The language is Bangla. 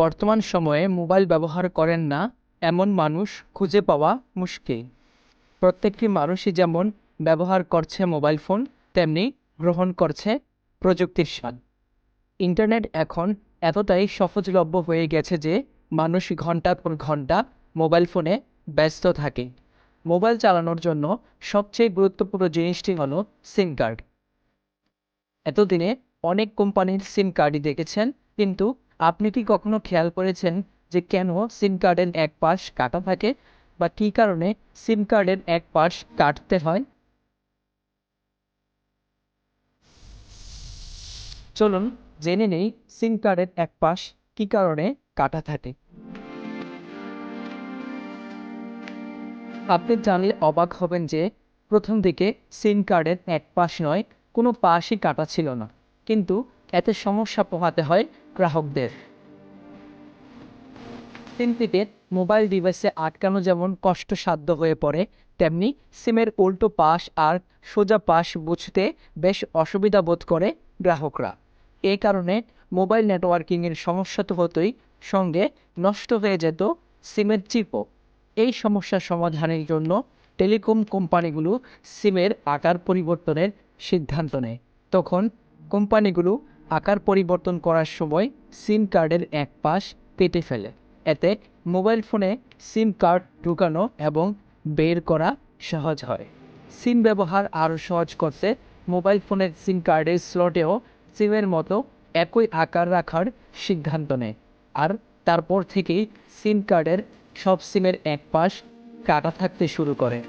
বর্তমান সময়ে মোবাইল ব্যবহার করেন না, এমন মানুষ খুঁজে পাওয়া মুশকিল। প্রত্যেকটি মানুষই যেমন ব্যবহার করছে মোবাইল ফোন, তেমনি গ্রহণ করছে প্রযুক্তির স্বাদ। ইন্টারনেট এখন এতটাই সহজলভ্য হয়ে গেছে যে মানুষ ঘণ্টার পর ঘণ্টা মোবাইল ফোনে ব্যস্ত থাকে। মোবাইল চালানোর জন্য সবচেয়ে গুরুত্বপূর্ণ জিনিসটি হলো সিম কার্ড। এতদিনে অনেক কোম্পানির সিম কার্ডই দেখেছেন, কিন্তু আপনি কি কখনো খেয়াল করেছেন যে কেন সিম কার্ডের এক পাশ কাটা থাকে বা কী কারণে সিম কার্ডের এক পাশ কাটতে হয়? চলুন জেনে নেই সিম কার্ডের এক পাশ কী কারণে কাটা থাকে। আপনি জানলে অবাক হবেন যে প্রথম দিকে সিম কার্ডের এক পাশ নয়, কোনো পাশই কাটা ছিল না। কিন্তু এতে সমস্যা পোহাতে হয় গ্রাহকদের। সিমটিতে মোবাইল ডিভাইসে আটকানো যেমন কষ্টসাধ্য হয়ে পড়ে, তেমনি সিমের উল্টো পাশ আর সোজা পাশ বুঝতে বেশ অসুবিধা বোধ করে গ্রাহকরা। এই কারণে মোবাইল নেটওয়ার্কিংয়ের সমস্যা তো হতোই, সঙ্গে নষ্ট হয়ে যেত সিমের চিপও। এই সমস্যার সমাধানের জন্য টেলিকম কোম্পানিগুলো সিমের আকার পরিবর্তনের সিদ্ধান্ত নেয়। তখন কোম্পানিগুলো আকার পরিবর্তন করার সময় সিম কার্ডের এক পাশ কেটে ফেলে। এতে মোবাইল ফোনে সিম কার্ড ঢুকানো এবং বের করা সহজ হয়। সিম ব্যবহার আরও সহজ করতে মোবাইল ফোনের সিম কার্ডের স্লটেও সিমের মতো একই আকার রাখার সিদ্ধান্ত নেয়। আর তারপর থেকেই সিম কার্ডের সব সিমের এক পাশ কাটা থাকতে শুরু করে।